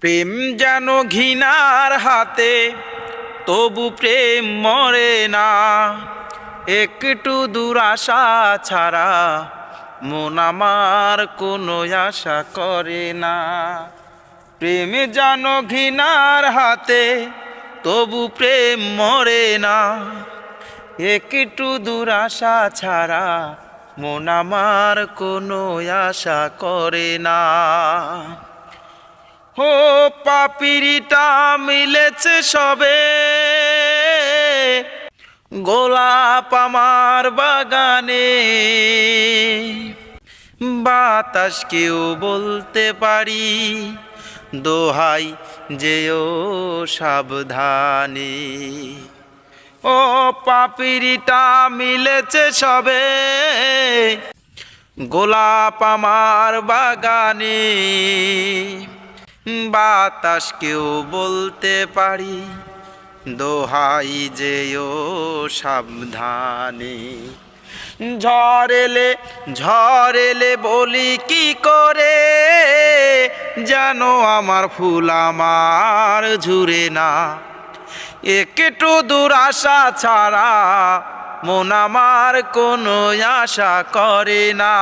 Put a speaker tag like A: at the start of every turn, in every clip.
A: প্রেম যেন ঘৃণার হাতে, তবু প্রেম মরে না। একটু দুরাশা ছাড়া মন আমার কোনো আশা করে না। প্রেম যেন ঘৃণার হাতে, তবু প্রেম মরে না। একটু দুরাশা ছাড়া মন আমার কোনো আশা করে না। ও পাপিরিটা মিলেছে সবে। গোলাপ আমার বাগানে। বাতাস কেউ বলতে পারি, দোহাই যেও সাবধানে। ও পাপিরিটা মিলেছে সবে। গোলাপ আমার বাগানে। বাতাস কেউ বলতে পারি, দোহাই যেও সাবধানে। ঝড়েলে ঝড়েলে বলি কি করে, যেন আমার ফুল আমার ঝুরে না। একটু দুরাশা ছাড়া মন আমার কোনো আশা করে না।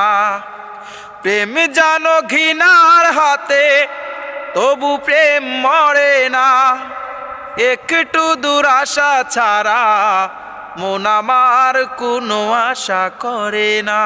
A: প্রেম জানো ঘৃণার হাতে তবু প্রেম মরে না একটু দুরাশা ছাড়া মন আমার কোনো আশা করে না।